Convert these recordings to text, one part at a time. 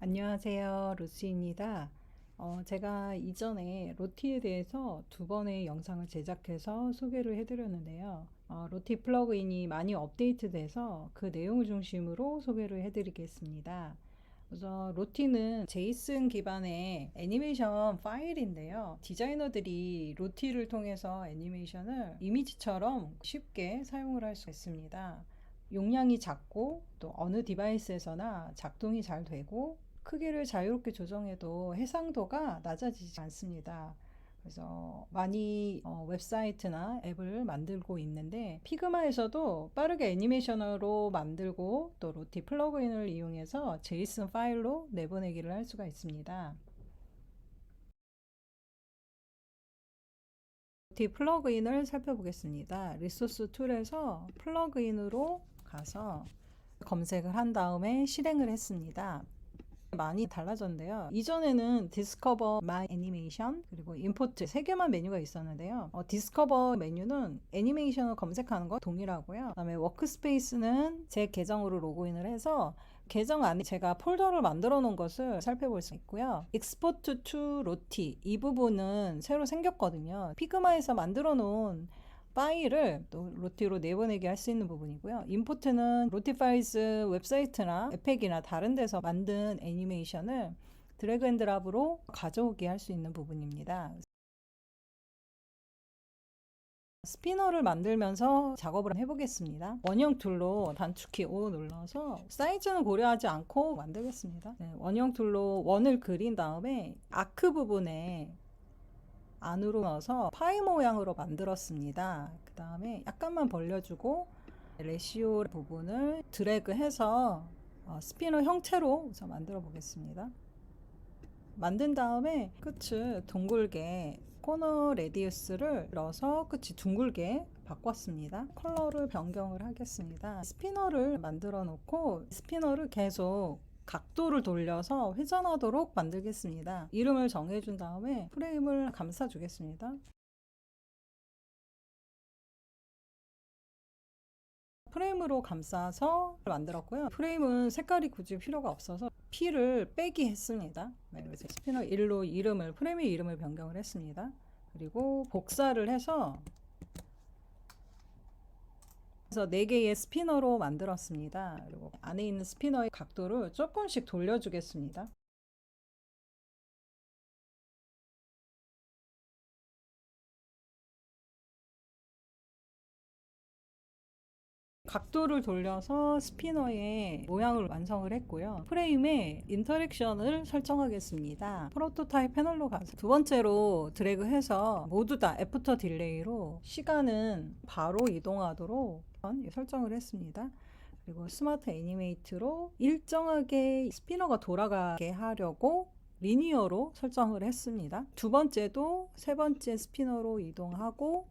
안녕하세요. 루시입니다. 어, 제가 이전에 로티에 대해서 두 번의 영상을 제작해서 소개를 해드렸는데요. 어, 로티 플러그인이 많이 업데이트돼서 그 내용을 중심으로 소개를 해드리겠습니다. 우선 로티는 제이슨 기반의 애니메이션 파일인데요. 디자이너들이 로티를 통해서 애니메이션을 이미지처럼 쉽게 사용을 할 수 있습니다. 용량이 작고 또 어느 디바이스에서나 작동이 잘 되고 크기를 자유롭게 조정해도 해상도가 낮아지지 않습니다. 그래서 많이 어, 웹사이트나 앱을 만들고 있는데 피그마에서도 빠르게 애니메이션으로 만들고 또 로티 플러그인을 이용해서 제이슨 파일로 내보내기를 할 수가 있습니다. 로티 플러그인을 살펴보겠습니다. 리소스 툴에서 플러그인으로 가서 검색을 한 다음에 실행을 했습니다. 많이 달라졌는데요. 이전에는 디스커버 마이 애니메이션 그리고 임포트 세 개만 메뉴가 있었는데요. 어, 디스커버 메뉴는 애니메이션을 검색하는 거 동일하고요. 그다음에 워크스페이스는 제 계정으로 로그인을 해서 계정 안에 제가 폴더를 만들어 놓은 것을 살펴볼 수 있고요. 익스포트 투 로티 이 부분은 새로 생겼거든요. 피그마에서 만들어 놓은 파일을 또 로티로 내보내게 할 수 있는 부분이고요. 임포트는 로티파이즈 웹사이트나 에펙이나 다른 데서 만든 애니메이션을 드래그 앤 드랍으로 가져오게 할 수 있는 부분입니다. 스피너를 만들면서 작업을 해보겠습니다. 원형 툴로 단축키 O 눌러서 사이즈는 고려하지 않고 만들겠습니다. 네, 원형 툴로 원을 그린 다음에 아크 부분에 안으로 넣어서 파이 모양으로 만들었습니다. 그 다음에 약간만 벌려주고 레시오 부분을 드래그해서 어, 스피너 형태로 우선 만들어 보겠습니다. 만든 다음에 끝을 둥글게 코너 레디우스를 넣어서 끝이 둥글게 바꿨습니다. 컬러를 변경을 하겠습니다. 스피너를 만들어 놓고 스피너를 계속 각도를 돌려서 회전하도록 만들겠습니다. 이름을 정해준 다음에 프레임을 감싸주겠습니다. 프레임으로 감싸서 만들었고요. 프레임은 색깔이 굳이 필요가 없어서 P를 빼기 했습니다. 네, 그래서 스피너 1로 이름을 프레임의 이름을 변경을 했습니다. 그리고 복사를 해서 그래서 4개의 스피너로 만들었습니다. 그리고 안에 있는 스피너의 각도를 조금씩 돌려주겠습니다. 각도를 돌려서 스피너의 모양을 완성을 했고요. 프레임에 인터랙션을 설정하겠습니다. 프로토타입 패널로 가서 두 번째로 드래그해서 모두 다 애프터 딜레이로 시간은 바로 이동하도록 설정을 했습니다. 그리고 스마트 애니메이트로 일정하게 스피너가 돌아가게 하려고 리니어로 설정을 했습니다. 두 번째도 세 번째 스피너로 이동하고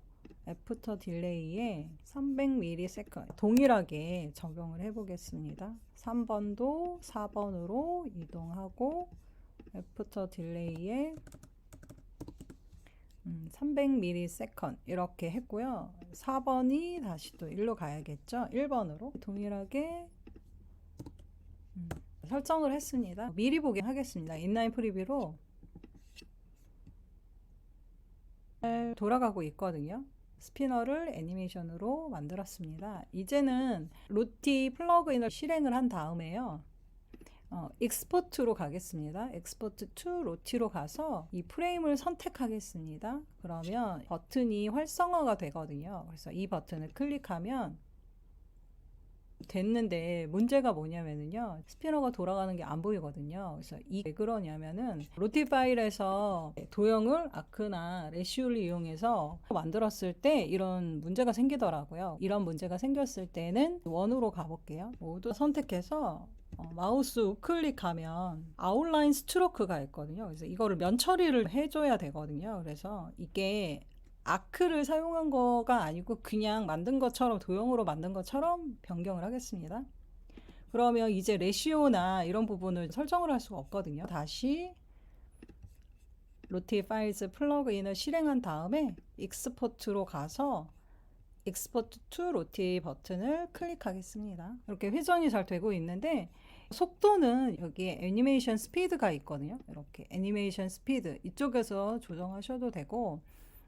애프터 딜레이에 300ms 동일하게 적용을 해 보겠습니다. 3번도 4번으로 이동하고 애프터 딜레이에 300ms 이렇게 했고요. 4번이 다시 또 1로 가야겠죠. 1번으로 동일하게 음, 설정을 했습니다. 미리 보게 하겠습니다. 인라인 프리뷰로 돌아가고 있거든요. 스피너를 애니메이션으로 만들었습니다. 이제는 로티 플러그인을 실행을 한 다음에요. 어, 익스포트로 가겠습니다. 익스포트 투 로티로 가서 이 프레임을 선택하겠습니다. 그러면 버튼이 활성화가 되거든요. 그래서 이 버튼을 클릭하면 됐는데 문제가 뭐냐면은요 스피너가 돌아가는 게 안 보이거든요. 그래서 이게 그러냐면은 로티 파일에서 도형을 아크나 레시오를 이용해서 만들었을 때 이런 문제가 생기더라고요. 이런 문제가 생겼을 때는 원으로 가볼게요. 모두 선택해서 어, 마우스 우클릭하면 아웃라인 스트로크가 있거든요. 그래서 이거를 면 처리를 해줘야 되거든요. 그래서 이게 아크를 사용한 거가 아니고 그냥 만든 것처럼 도형으로 만든 것처럼 변경을 하겠습니다. 그러면 이제 레시오나 이런 부분을 설정을 할 수가 없거든요. 다시 로티 파일즈 플러그인을 실행한 다음에 익스포트로 가서 익스포트 투 로티 버튼을 클릭하겠습니다. 이렇게 회전이 잘 되고 있는데 속도는 여기에 애니메이션 스피드가 있거든요. 이렇게 애니메이션 스피드 이쪽에서 조정하셔도 되고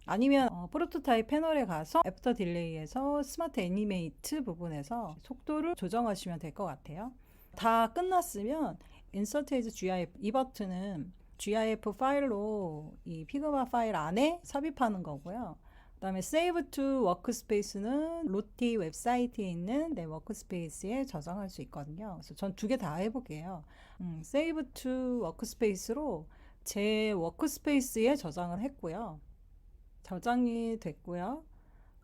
아니면 어, 프로토타입 패널에 가서 애프터 딜레이에서 스마트 애니메이트 부분에서 속도를 조정하시면 될 것 같아요. 다 끝났으면 인서트 에즈 GIF 이 버튼은 GIF 파일로 이 피그마 파일 안에 삽입하는 거고요. 그다음에 Save to Workspace는 로티 웹사이트에 있는 내 워크스페이스에 저장할 수 있거든요. 그래서 전 두 개 다 해볼게요. 음, Save to Workspace로 제 워크스페이스에 저장을 했고요. 저장이 됐고요.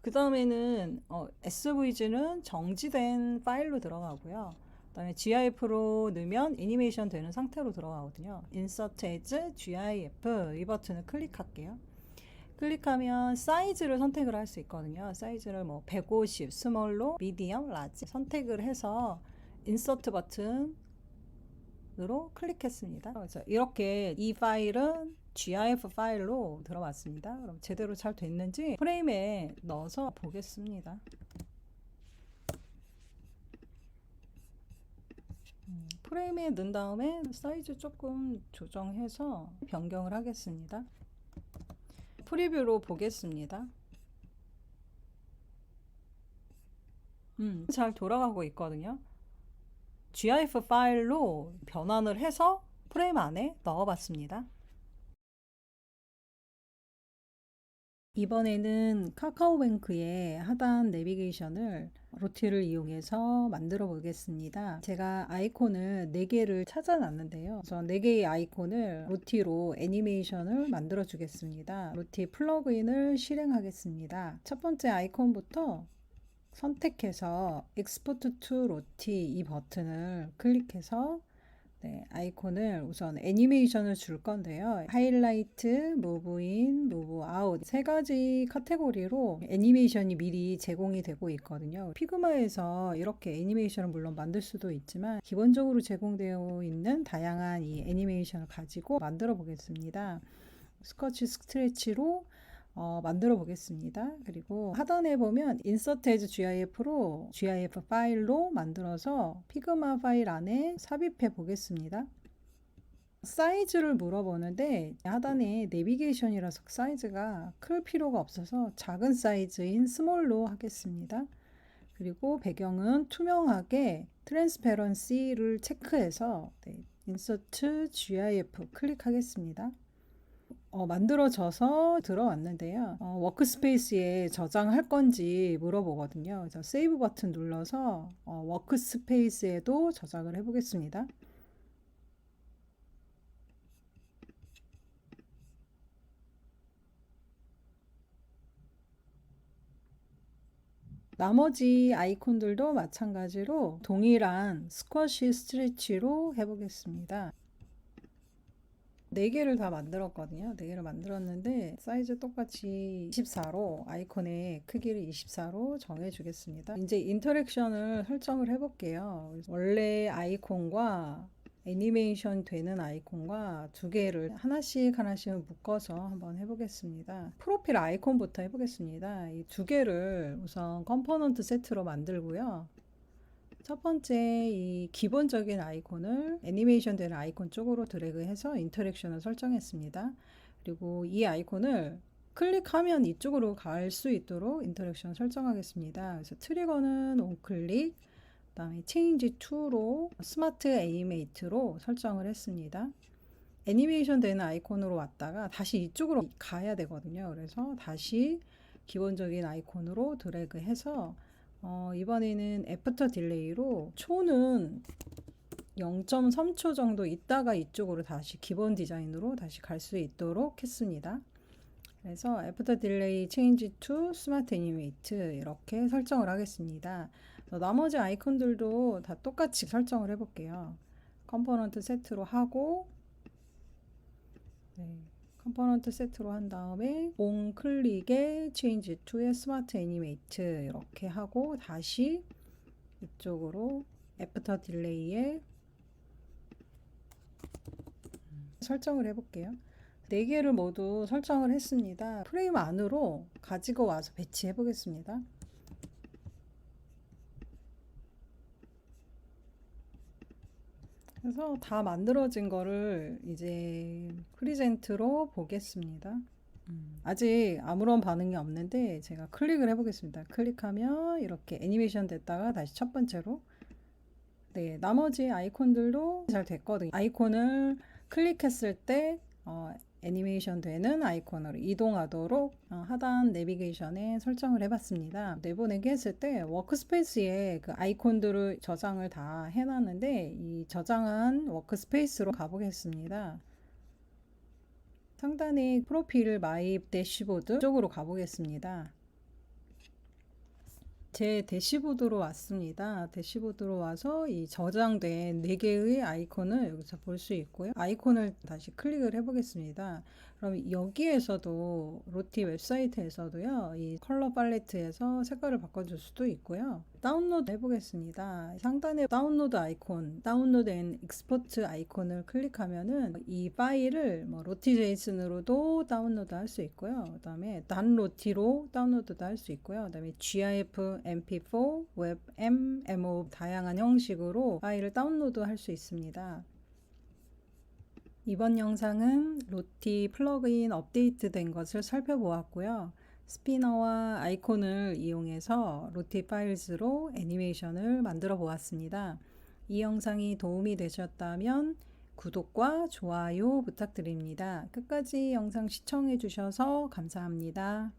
그 다음에는 어, SVG는 정지된 파일로 들어가고요. 그 다음에 GIF로 넣으면 애니메이션 되는 상태로 들어가거든요. Insert as GIF 이 버튼을 클릭할게요. 클릭하면 사이즈를 선택을 할 수 있거든요. 사이즈를 뭐 150, 스몰로, 미디엄, 라지 선택을 해서 인서트 버튼으로 클릭했습니다. 그래서 이렇게 이 파일은 GIF 파일로 들어왔습니다. 그럼 제대로 잘 됐는지 프레임에 넣어서 보겠습니다. 음, 프레임에 넣은 다음에 사이즈 조금 조정해서 변경을 하겠습니다. 프리뷰로 보겠습니다. 음, 잘 돌아가고 있거든요. GIF 파일로 변환을 해서 프레임 안에 넣어봤습니다. 이번에는 카카오뱅크의 하단 내비게이션을 로티를 이용해서 만들어 보겠습니다. 제가 아이콘을 4개를 찾아놨는데요. 그래서 4개의 아이콘을 로티로 애니메이션을 만들어 주겠습니다. 로티 플러그인을 실행하겠습니다. 첫 번째 아이콘부터 선택해서 Export to 로티 이 버튼을 클릭해서 네, 아이콘을 우선 애니메이션을 줄 건데요. 하이라이트, 무브 인, 무브 아웃 세 가지 카테고리로 애니메이션이 미리 제공이 되고 있거든요. 피그마에서 이렇게 애니메이션을 물론 만들 수도 있지만 기본적으로 제공되어 있는 다양한 이 애니메이션을 가지고 만들어 보겠습니다. 스커치 스트레치로 어, 만들어 보겠습니다. 그리고 하단에 보면 Insert as GIF로 GIF 파일로 만들어서 피그마 파일 안에 삽입해 보겠습니다. 사이즈를 물어보는데 하단에 내비게이션이라서 사이즈가 클 필요가 없어서 작은 사이즈인 스몰로 하겠습니다. 그리고 배경은 투명하게 트랜스페런시를 체크해서 네, Insert GIF 클릭하겠습니다. 어, 만들어져서 들어왔는데요. 어, 워크스페이스에 저장할 건지 물어보거든요. 그래서 세이브 버튼 눌러서 어, 워크스페이스에도 저장을 해보겠습니다. 나머지 아이콘들도 마찬가지로 동일한 스쿼시 스트레치로 해보겠습니다. 네 개를 다 만들었거든요. 네 개를 만들었는데 사이즈 똑같이 24로 아이콘의 크기를 24로 정해 주겠습니다. 이제 인터랙션을 설정을 해 볼게요. 원래 아이콘과 애니메이션 되는 아이콘과 두 개를 하나씩 하나씩 묶어서 한번 해보겠습니다. 프로필 아이콘부터 해보겠습니다. 이 두 개를 우선 컴포넌트 세트로 만들고요. 첫 번째 이 기본적인 아이콘을 애니메이션 되는 아이콘 쪽으로 드래그해서 인터랙션을 설정했습니다. 그리고 이 아이콘을 클릭하면 이쪽으로 갈 수 있도록 인터랙션 설정하겠습니다. 그래서 트리거는 on클릭, 그다음에 체인지 2로 스마트 애니메이트로 설정을 했습니다. 애니메이션 되는 아이콘으로 왔다가 다시 이쪽으로 가야 되거든요. 그래서 다시 기본적인 아이콘으로 드래그해서 어, 이번에는 애프터 딜레이로 초는 0.3초 정도 있다가 이쪽으로 다시 기본 디자인으로 다시 갈 수 있도록 했습니다. 그래서 애프터 딜레이 체인지 투 스마트 애니메이트 이렇게 설정을 하겠습니다. 나머지 아이콘들도 다 똑같이 설정을 해볼게요. 컴포넌트 세트로 하고 네. 컴포넌트 세트로 한 다음에 온 클릭에 change to의 스마트 애니메이트 이렇게 하고 다시 이쪽으로 애프터 딜레이에 설정을 해볼게요. 네 개를 모두 설정을 했습니다. 프레임 안으로 가지고 와서 배치해 보겠습니다. 그래서 다 만들어진 거를 이제 프리젠트로 보겠습니다. 음, 아직 아무런 반응이 없는데 제가 클릭을 해보겠습니다. 클릭하면 이렇게 애니메이션 됐다가 다시 첫 번째로 네, 나머지 아이콘들도 잘 됐거든요. 아이콘을 클릭했을 때 어, 애니메이션 되는 아이콘으로 이동하도록 어, 하단 내비게이션에 설정을 해봤습니다. 내보내기 했을 때 워크스페이스에 그 아이콘들을 저장을 다 해놨는데 이 저장한 워크스페이스로 가보겠습니다. 상단에 프로필 마이 대시보드 쪽으로 가보겠습니다. 제 대시보드로 왔습니다. 대시보드로 와서 이 저장된 4개의 아이콘을 여기서 볼 수 있고요. 아이콘을 다시 클릭을 해보겠습니다. 그럼 여기에서도 로티 웹사이트에서도요. 이 컬러 팔레트에서 색깔을 바꿔줄 수도 있고요. 다운로드 해보겠습니다. 상단에 다운로드 아이콘, 다운로드 앤 익스포트 아이콘을 클릭하면은 이 파일을 뭐 로티 제이슨으로도 다운로드 할 수 있고요. 그 다음에 단 로티로 다운로드도 할 수 있고요. 그 다음에 GIF, MP4, 웹, M, MO 다양한 형식으로 파일을 다운로드 할 수 있습니다. 이번 영상은 로티 플러그인 업데이트된 것을 살펴보았고요. 스피너와 아이콘을 이용해서 로티 파일즈로 애니메이션을 만들어 보았습니다. 이 영상이 도움이 되셨다면 구독과 좋아요 부탁드립니다. 끝까지 영상 시청해 주셔서 감사합니다.